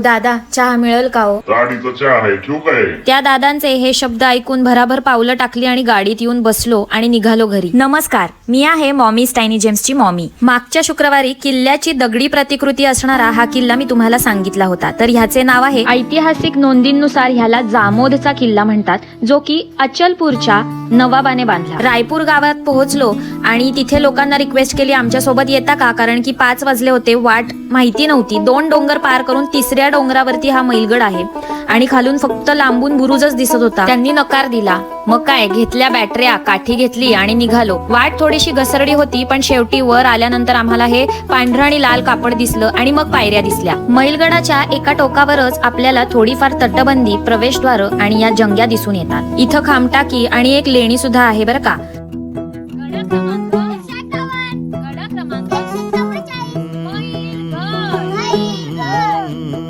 दादा चहा मिळेल का हो? गाडीचा चहा आहे ठेवू काय त्या दादांचे हे शब्द ऐकून भराभर पावलं टाकली आणि गाडीत येऊन बसलो आणि निघालो घरी. नमस्कार मी आहे मॉमी स्टायनी जेम्सची मॉमी. मागच्या शुक्रवारी किल्ल्याची दगडी प्रतिकृती असणारा हा किल्ला मी तुम्हाला सांगितला होता. तर ह्याचे नाव आहे ऐतिहासिक नोंदींनुसार ह्याला जामोदचा किल्ला म्हणतात जो की अचलपूरच्या नवाबाने बांधला. रायपूर गावात पोहोचलो आणि तिथे लोकांना रिक्वेस्ट केली आमच्यासोबत येता का? कारण की पाच वाजले होते वाट माहिती नव्हती. दोन डोंगर पार करून तिसऱ्या डोंगरावरती हा मैलगड आहे. आणि खालून फक्त लांबून बुरुजच दिसत होता. त्यांनी नकार दिला. मग काय? घेतल्या बॅटऱ्या काठी घेतली आणि निघालो. वाट थोडीशी घसरडी होती पण शेवटी वर आल्यानंतर आम्हाला हे पांढरं आणि लाल कापड दिसलं आणि मग पायऱ्या दिसल्या. मैलगडाच्या एका टोकावरच आपल्याला थोडीफार तटबंदी प्रवेशद्वार आणि या जंग्या दिसून येतात. इथं खामटाकी आणि एक लेणी सुद्धा आहे बरं का?